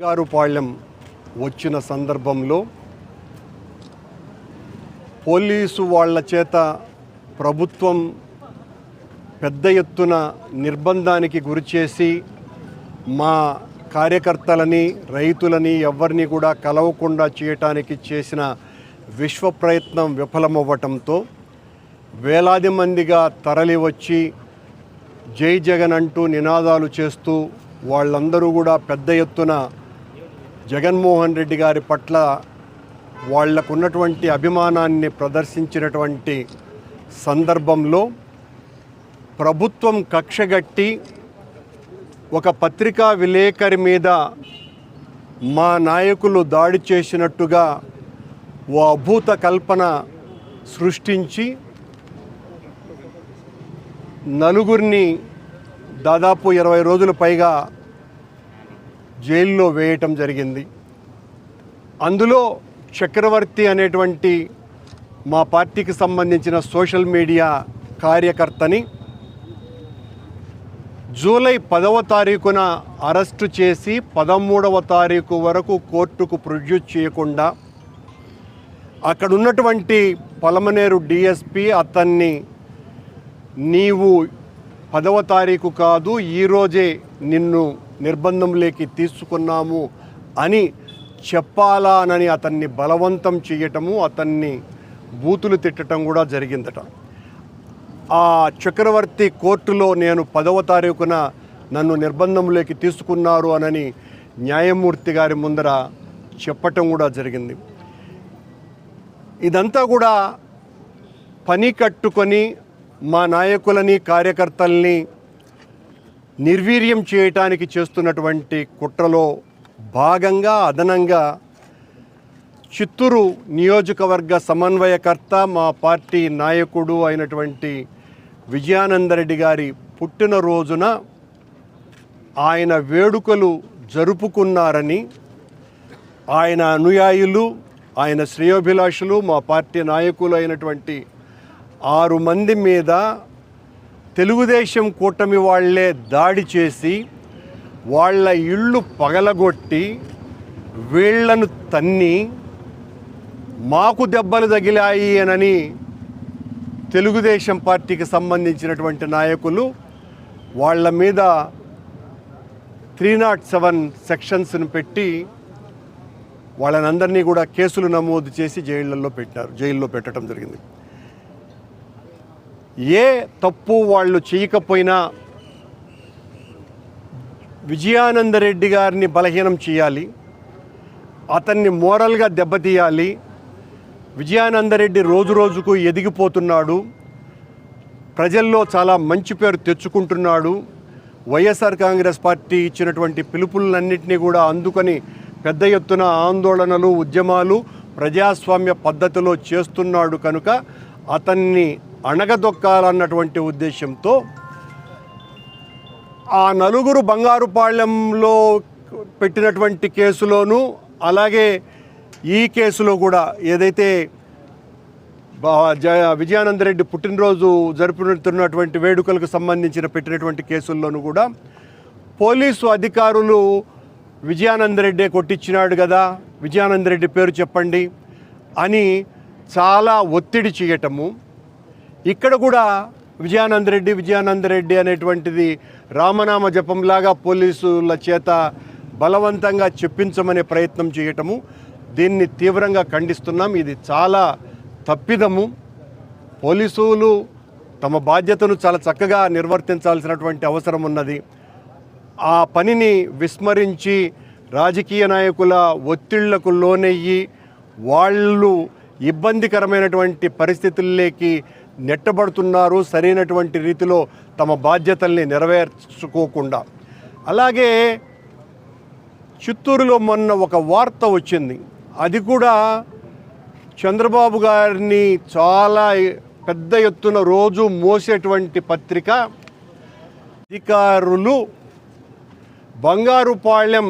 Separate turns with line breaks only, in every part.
గారుపాళ్యం వచ్చిన సందర్భంలో పోలీసు వాళ్ళ చేత ప్రభుత్వం పెద్ద ఎత్తున నిర్బంధానికి గురిచేసి మా కార్యకర్తలని రైతులని ఎవరిని కూడా కలవకుండా చేయటానికి చేసిన విశ్వ ప్రయత్నం విఫలమవ్వటంతో వేలాది మందిగా తరలి వచ్చి జై జగన్ అంటూ నినాదాలు చేస్తూ వాళ్ళందరూ కూడా పెద్ద ఎత్తున జగన్మోహన్ రెడ్డి గారి పట్ల వాళ్ళకున్నటువంటి అభిమానాన్ని ప్రదర్శించినటువంటి సందర్భంలో ప్రభుత్వం కక్షగట్టి ఒక పత్రికా విలేకరి మీద మా నాయకులు దాడి చేసినట్టుగా ఓ అభూత కల్పన సృష్టించి నలుగురిని దాదాపు ఇరవై రోజుల పైగా జైల్లో వేయటం జరిగింది. అందులో చక్రవర్తి అనేటువంటి మా పార్టీకి సంబంధించిన సోషల్ మీడియా కార్యకర్తని జూలై పదవ తారీఖున అరెస్టు చేసి పదమూడవ తారీఖు వరకు కోర్టుకు ప్రొడ్యూస్ చేయకుండా అక్కడ ఉన్నటువంటి పలమనేరు డిఎస్పి అతన్ని నీవు పదవ తారీఖు కాదు ఈరోజే నిన్ను నిర్బంధంలోకి తీసుకున్నాము అని చెప్పాలానని అతన్ని బలవంతం చేయటము అతన్ని బూతులు తిట్టడం కూడా జరిగిందట. ఆ చక్రవర్తి కోర్టులో నేను పదవ తారీఖున నన్ను నిర్బంధంలోకి తీసుకున్నారు అనని న్యాయమూర్తి గారి ముందర చెప్పటం కూడా జరిగింది. ఇదంతా కూడా పని కట్టుకొని మా నాయకులని కార్యకర్తల్ని నిర్వీర్యం చేయటానికి చేస్తున్నటువంటి కుట్రలో భాగంగా అదనంగా చిత్తూరు నియోజకవర్గ సమన్వయకర్త మా పార్టీ నాయకుడు అయినటువంటి విజయానందరెడ్డి గారి పుట్టినరోజున ఆయన వేడుకలు జరుపుకున్నారని ఆయన అనుయాయులు ఆయన శ్రేయోభిలాషులు మా పార్టీ నాయకులు అయినటువంటి ఆరు మంది మీద తెలుగుదేశం కూటమి వాళ్ళే దాడి చేసి వాళ్ళ ఇళ్ళు పగలగొట్టి వీళ్ళను తన్ని మాకు దెబ్బలు తగిలాయి అనని తెలుగుదేశం పార్టీకి సంబంధించినటువంటి నాయకులు వాళ్ళ మీద త్రీ నాట్ సెవెన్ సెక్షన్స్ను పెట్టి వాళ్ళనందరినీ కూడా కేసులు నమోదు చేసి జైళ్ళల్లో పెట్టారు జైల్లో పెట్టడం జరిగింది. ఏ తప్పు వాళ్ళు చేయకపోయినా విజయానందరెడ్డి గారిని బలహీనం చేయాలి అతన్ని మోరల్గా దెబ్బతీయాలి విజయానందరెడ్డి రోజు రోజుకు ఎదిగిపోతున్నాడు ప్రజల్లో చాలా మంచి పేరు తెచ్చుకుంటున్నాడు వైఎస్ఆర్ కాంగ్రెస్ పార్టీ ఇచ్చినటువంటి పిలుపులన్నింటినీ కూడా అందుకొని పెద్ద ఎత్తున ఆందోళనలు ఉద్యమాలు ప్రజాస్వామ్య పద్ధతిలో చేస్తున్నాడు కనుక అతన్ని అణగదొక్కాలన్నటువంటి ఉద్దేశంతో ఆ నలుగురు బంగారుపాళ్యంలో పెట్టినటువంటి కేసులోనూ అలాగే ఈ కేసులో కూడా ఏదైతే బా- జ విజయానందరెడ్డి పుట్టినరోజు జరుపుతున్నటువంటి వేడుకలకు సంబంధించిన పెట్టినటువంటి కేసుల్లోనూ కూడా పోలీసు అధికారులు విజయానందరెడ్డే కొట్టించినాడు కదా విజయానందరెడ్డి పేరు చెప్పండి అని చాలా ఒత్తిడి చేయటము. ఇక్కడ కూడా విజయానందరెడ్డి విజయానందరెడ్డి అనేటువంటిది రామనామ జపంలాగా పోలీసుల చేత బలవంతంగా చెప్పించమనే ప్రయత్నం చేయటము దీన్ని తీవ్రంగా ఖండిస్తున్నాం. ఇది చాలా తప్పిదము. పోలీసులు తమ బాధ్యతను చాలా చక్కగా నిర్వర్తించాల్సినటువంటి అవసరం ఉన్నది. ఆ పనిని విస్మరించి రాజకీయ నాయకుల ఒత్తిళ్ళకు లోనయ్యి వాళ్ళు ఇబ్బందికరమైనటువంటి పరిస్థితుల్లోకి నెట్టబడుతున్నారు సరైనటువంటి రీతిలో తమ బాధ్యతల్ని నెరవేర్చుకోకుండా. అలాగే చిత్తూరులో మొన్న ఒక వార్త వచ్చింది. అది కూడా చంద్రబాబు గారిని చాలా పెద్ద ఎత్తున రోజు మోసేటువంటి పత్రిక. అధికారులు బంగారుపాళ్యం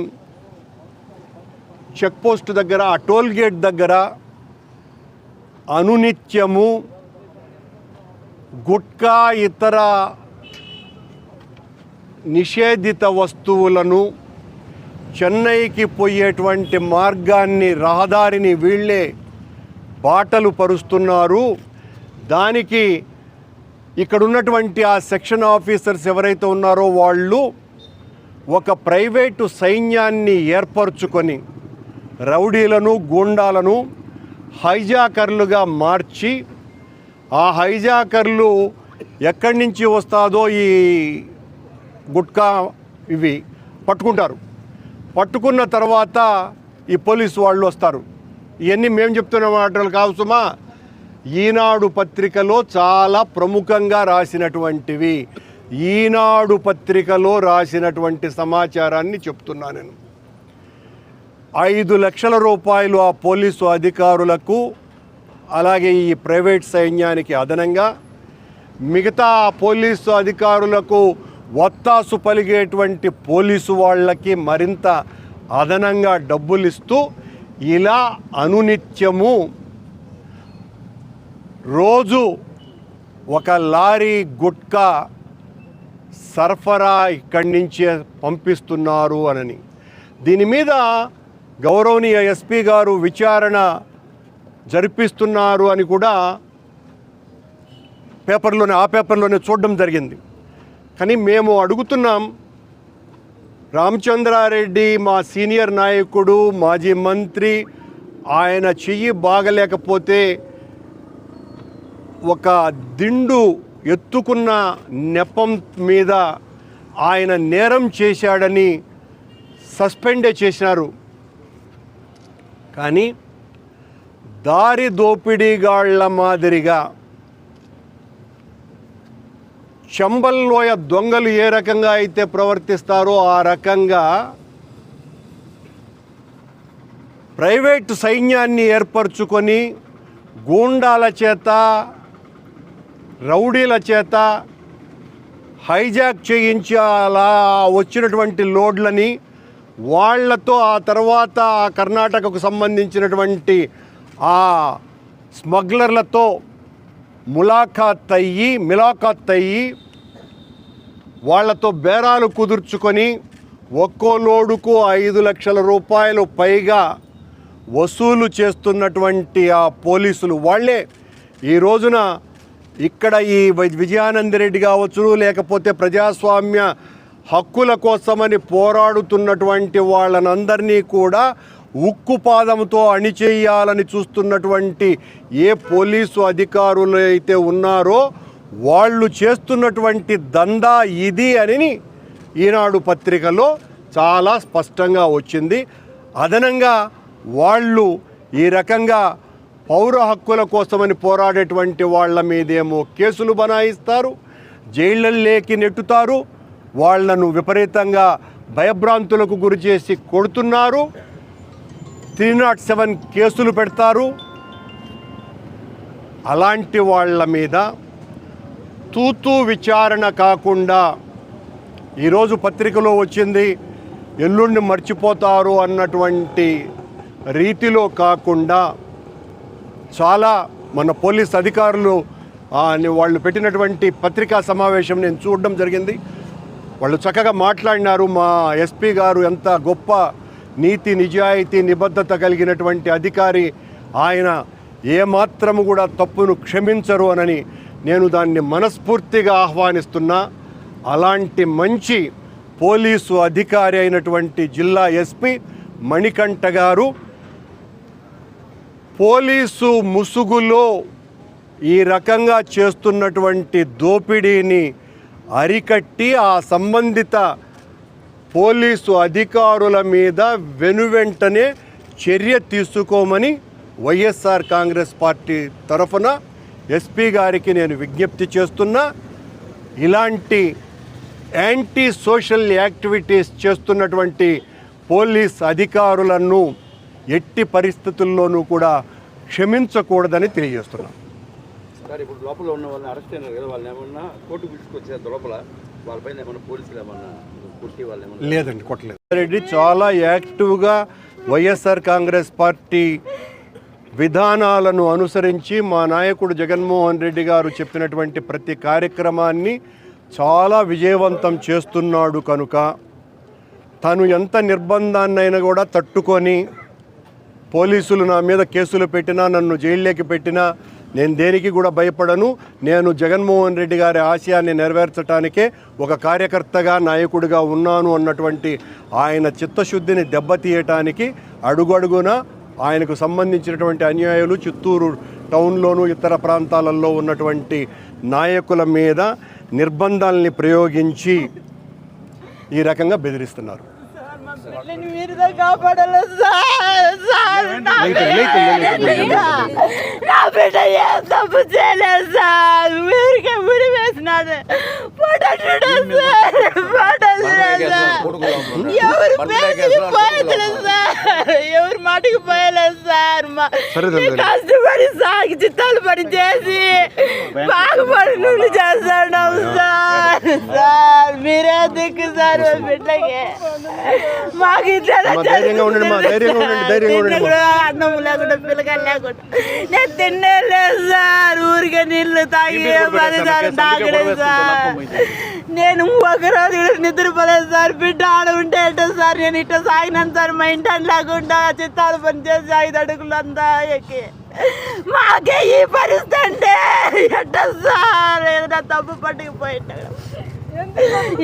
చెక్పోస్ట్ దగ్గర ఆ టోల్గేట్ దగ్గర అనునిత్యము గుట్కా ఇతర నిషేధిత వస్తువులను చెన్నైకి పోయేటువంటి మార్గాన్ని రహదారిని వీళ్ళే బాటలు పరుస్తున్నారు. దానికి ఇక్కడ ఉన్నటువంటి ఆ సెక్షన్ ఆఫీసర్స్ ఎవరైతే ఉన్నారో వాళ్ళు ఒక ప్రైవేటు సైన్యాన్ని ఏర్పరచుకొని రౌడీలను గూండాలను హైజాకర్లుగా మార్చి ఆ హైజాకర్లు ఎక్కడి నుంచి వస్తాదో ఈ గుట్కా ఇవి పట్టుకుంటారు. పట్టుకున్న తర్వాత ఈ పోలీసు వాళ్ళు వస్తారు. ఇవన్నీ మేము చెప్తున్న మాటలు కావు సుమా. ఈనాడు పత్రికలో చాలా ప్రముఖంగా రాసినటువంటివి. ఈనాడు పత్రికలో రాసినటువంటి సమాచారాన్ని చెప్తున్నా నేను. ఐదు లక్షల రూపాయలు ఆ పోలీసు అధికారులకు అలాగే ఈ ప్రైవేట్ సైన్యానికి అదనంగా మిగతా ఆ పోలీసు అధికారులకు వత్తాసు పలిగేటువంటి పోలీసు వాళ్ళకి మరింత అదనంగా డబ్బులు ఇస్తూ ఇలా అనునిత్యము రోజు ఒక లారీ గుట్కా సరఫరా ఇక్కడి నుంచే పంపిస్తున్నారు అనని. దీని మీద గౌరవనీయ ఎస్పీ గారు విచారణ జరిపిస్తున్నారు అని కూడా పేపర్లోనే ఆ పేపర్లోనే చూడడం జరిగింది. కానీ మేము అడుగుతున్నాం రామచంద్రారెడ్డి మా సీనియర్ నాయకుడు మాజీ మంత్రి ఆయన చెయ్యి బాగలేకపోతే ఒక దిండు ఎత్తుకున్న నెపం మీద ఆయన నేరం చేశాడని సస్పెండే చేసినారు. కానీ దారి దోపిడీగాళ్ళ మాదిరిగా. చంబల్లోయ దొంగలు ఏ రకంగా అయితే ప్రవర్తిస్తారో ఆ రకంగా ప్రైవేటు సైన్యాన్ని ఏర్పరచుకొని గూండాల చేత రౌడీల చేత హైజాక్ చేయించి అలా వచ్చినటువంటి లోడ్లని వాళ్ళతో ఆ తర్వాత ఆ కర్ణాటకకు సంబంధించినటువంటి ఆ స్మగ్లర్లతో ములాఖాత్ అయ్యి మిలాఖాత్ అయ్యి వాళ్ళతో బేరాలు కుదుర్చుకొని ఒక్కో లోడుకు ఐదు లక్షల రూపాయలు పైగా వసూలు చేస్తున్నటువంటి ఆ పోలీసులు. వాళ్ళే ఈ రోజున ఇక్కడ ఈ విజయానందరెడ్డి రెడ్డి కావచ్చు లేకపోతే ప్రజాస్వామ్య హక్కుల కోసమని పోరాడుతున్నటువంటి వాళ్ళనందరినీ కూడా ఉక్కు పాదంతో అణిచేయాలని చూస్తున్నటువంటి ఏ పోలీసు అధికారులు అయితే ఉన్నారో వాళ్ళు చేస్తున్నటువంటి దందా ఇది అని ఈనాడు పత్రికలో చాలా స్పష్టంగా వచ్చింది. అదనంగా వాళ్ళు ఈ రకంగా పౌర హక్కుల కోసమని పోరాడేటువంటి వాళ్ళ మీదేమో కేసులు బనాయిస్తారు జైళ్ళల్లోకి నెట్టుతారు వాళ్ళను విపరీతంగా భయభ్రాంతులకు గురి చేసి కొడుతున్నారు. త్రీ నాట్ సెవెన్ కేసులు పెడతారు. అలాంటి వాళ్ళ మీద తూతూ విచారణ కాకుండా ఈరోజు పత్రికలో వచ్చింది ఎల్లుండి మర్చిపోతారు అన్నటువంటి రీతిలో కాకుండా చాలా మన పోలీస్ అధికారులు వాళ్ళు పెట్టినటువంటి పత్రికా సమావేశం నేను చూడడం జరిగింది. వాళ్ళు చక్కగా మాట్లాడినారు మా ఎస్పీ గారు ఎంత గొప్ప నీతి నిజాయితీ నిబద్ధత కలిగినటువంటి అధికారి ఆయన ఏమాత్రము కూడా తప్పును క్షమించరు అనని నేను దాన్ని మనస్ఫూర్తిగా ఆహ్వానిస్తున్నా. అలాంటి మంచి పోలీసు అధికారి అయినటువంటి జిల్లా ఎస్పీ మణికంఠ గారు పోలీసు ముసుగులో ఈ రకంగా చేస్తున్నటువంటి దోపిడీని అరికట్టి ఆ సంబంధిత పోలీసు అధికారుల మీద వెనువెంటనే చర్య తీసుకోమని వైఎస్ఆర్ కాంగ్రెస్ పార్టీ తరఫున ఎస్పీ గారికి నేను విజ్ఞప్తి చేస్తున్నా. ఇలాంటి యాంటీ సోషల్ యాక్టివిటీస్ చేస్తున్నటువంటి పోలీస్ అధికారులను ఎట్టి పరిస్థితుల్లోనూ కూడా క్షమించకూడదని తెలియజేస్తున్నాం.
సార్ ఇప్పుడు లోపల ఉన్న వాళ్ళని అరెస్ట్ అయినారు కదా వాళ్ళని ఏమన్నా కోర్టు పిలుచుకొచ్చారు లోపల వాళ్ళపైన ఏమన్నా పోలీసులు ఏమన్నా
లేదండి కొట్టలేదు. రెడ్డి చాలా యాక్టివ్గా వైఎస్ఆర్ కాంగ్రెస్ పార్టీ విధానాలను అనుసరించి మా నాయకుడు జగన్మోహన్ రెడ్డి గారు చెప్పినటువంటి ప్రతి కార్యక్రమాన్ని చాలా విజయవంతం చేస్తున్నాడు కనుక తను ఎంత నిర్బంధాన్నైనా కూడా తట్టుకొని పోలీసులు నా మీద కేసులు పెట్టినా నన్ను జైల్లోకి పెట్టినా నేను దేనికి కూడా భయపడను. నేను జగన్మోహన్ రెడ్డి గారి ఆశయాన్ని నెరవేర్చడానికే ఒక కార్యకర్తగా నాయకుడిగా ఉన్నాను అన్నటువంటి ఆయన చిత్తశుద్ధిని దెబ్బతీయటానికి అడుగడుగున ఆయనకు సంబంధించినటువంటి అన్యాయాలు చిత్తూరు టౌన్లోను ఇతర ప్రాంతాలలో ఉన్నటువంటి నాయకుల మీద నిర్బంధాలని ప్రయోగించి ఈ రకంగా బెదిరిస్తున్నారు.
సార్, మా బిడ్డని మీరుదే కాపాడాలి సార్. సార్, నా
లేకు, లేకు, లేకు, లేకు.
బిడ్డ- నా బిడ్డ ఏ తప్పు చేయలేదు సార్ ఊరికే ముడి వేసినాడు ఫోటో చూడండి సార్ ఫోటో చూడండి సార్ ఎవరు పేరుకి పోయలేదు సార్ ఎవరి మాటకి పోయలేదు సార్ మా
సరే, సరే,
నేను కష్టపడి సాగి చిత్తాలు పడి చేసి బాగుపడి నుండి చేస్తాడు సార్ సార్ మీరే దిక్కు సార్ మా బిడ్డకి మాకు ఇట్లా
అమ్మా, ధైర్యంగా ఉండండి అమ్మా, ధైర్యంగా ఉండండి, ధైర్యంగా ఉండండి అమ్మా.
తిన్నా కూడా అన్నం లేకుండా పిల్లకాయలు లేకుండా నేను తిన్నే లేదు సార్ ఊరికే నీళ్ళు తాగి తాగలేదు సార్. నేను ఒక రోజు కూడా నిద్రపోలేదు సార్. బిడ్డ ఆడ ఉంటే ఎట్ట సార్? నేను ఇట్ట సాగినాను సార్. మా ఇంటి లేకుండా చిత్తాలు పని చేసి ఐదు అడుగులు అంతా ఎక్కి. మాకే ఈ పరిస్థితి అంటే ఎట్ట సార్? ఏదైనా తప్పు పట్టుకుపోయింటాడు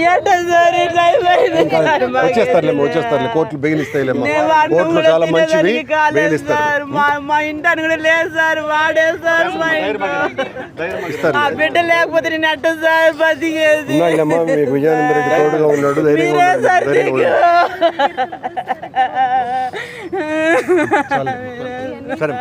ఎట్ట సార్ ఇట్లా అయిపోయింది సార్ మాకు.
వచ్చేస్తారులేమ్మా వచ్చేస్తారులే కోర్టులు బెయిలిస్తాయిలేమ్మా
నేను అన్నం
కోర్టులు
కూడా
చాలా మంచివి
తినేదానికి కాలేదు
బెయిలిస్తారు
సార్. మా మా ఇంటాను కూడా లేదు సార్ వాడే సార్ మా ఇంట్లో.
ఇస్తారు
ఆ బిడ్డ లేకపోతే నేను అట్ట సార్ బతికేది
ఉన్నాయిలేమ్మా మీకు విజయానంద రెడ్డి తోడుగా ఉన్నాడు ధైర్యంగా
మీరే
ఉండండి
సార్
ధైర్యంగా ఉండండి
దిక్కు.
సరే